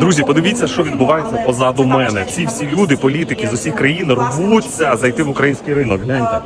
Друзі, подивіться, що відбувається позаду мене. Ці всі люди, політики з усіх країн рвуться зайти в український ринок. Гляньте.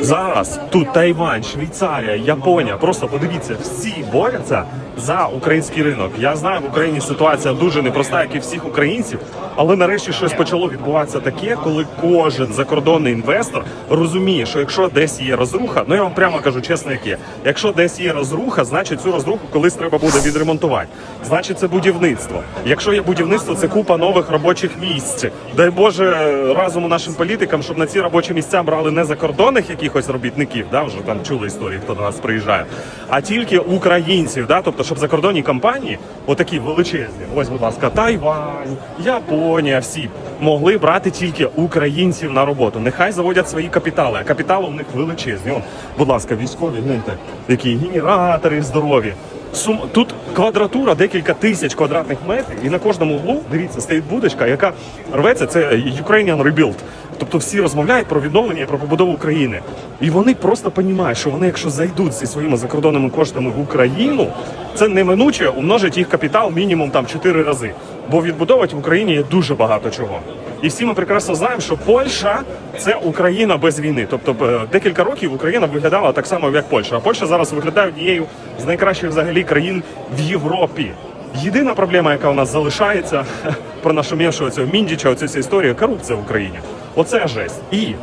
Зараз тут Тайвань, Швейцарія, Японія. Просто подивіться, всі борються за український ринок. Я знаю, в Україні ситуація дуже непроста, як і всіх українців, але нарешті щось почало відбуватися таке, коли кожен закордонний інвестор розуміє, що якщо десь є розруха, ну я вам прямо кажу чесно, як є. Якщо десь є розруха, значить цю розруху колись треба буде відремонтувати. Значить, це будівництво. Якщо є будівництво, це купа нових робочих місць. Дай Боже разом нашим політикам, щоб на ці робочі місця брали не закордонних якихось робітників, да, вже там чули історії, хто до нас приїжджає, а тільки українців, да, тобто, щоб закордонні компанії, отакі величезні, ось, будь ласка, Тайвань, Японія, всі могли брати тільки українців на роботу. Нехай заводять свої капітали, а капітали у них величезні. О, будь ласка, військові, гляньте, які генератори здорові. Сум тут квадратура декілька тисяч квадратних метрів, і на кожному углу дивіться стоїть будочка, яка рветься. Це Ukrainian Rebuild. Тобто всі розмовляють про відновлення про побудову України. І вони просто розуміють, що вони, якщо зайдуть зі своїми закордонними коштами в Україну, це неминуче умножить їх капітал мінімум там 4 рази. Бо відбудовувати в Україні є дуже багато чого. І всі ми прекрасно знаємо, що Польща це Україна без війни. Тобто е, декілька років Україна виглядала так само, як Польща. А Польща зараз виглядає однією з найкращих взагалі країн в Європі. Єдина проблема, яка у нас залишається про нашу меншого цього міндіча, оцю історію, корупція в Україні. Оце жесть. І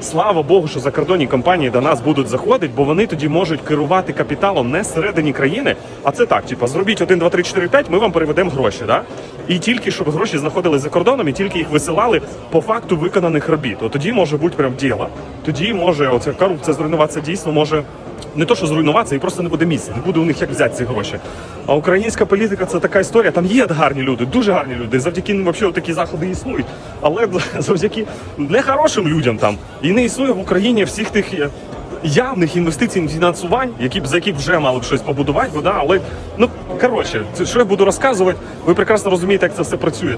слава Богу, що закордонні компанії до нас будуть заходити, бо вони тоді можуть керувати капіталом не всередині країни, а це так, типу, зробіть 1, 2, 3, 4, 5, ми вам переведемо гроші. Да? І тільки щоб гроші знаходились за кордоном, і тільки їх висилали по факту виконаних робіт. От тоді може бути прям діло. Тоді може оця корупція зруйнуватися дійсно може. Не то, що зруйнуватися, і просто не буде місця, не буде у них як взяти ці гроші. А українська політика це така історія. Там є гарні люди, дуже гарні люди. Завдяки ним взагалі такі заходи існують. Але завдяки нехорошим людям там і не існує в Україні всіх тих е, явних інвестицій фінансувань, які б за які вже мали б щось побудувати, бо, да, але ну коротше, це що я буду розказувати, ви прекрасно розумієте, як це все працює.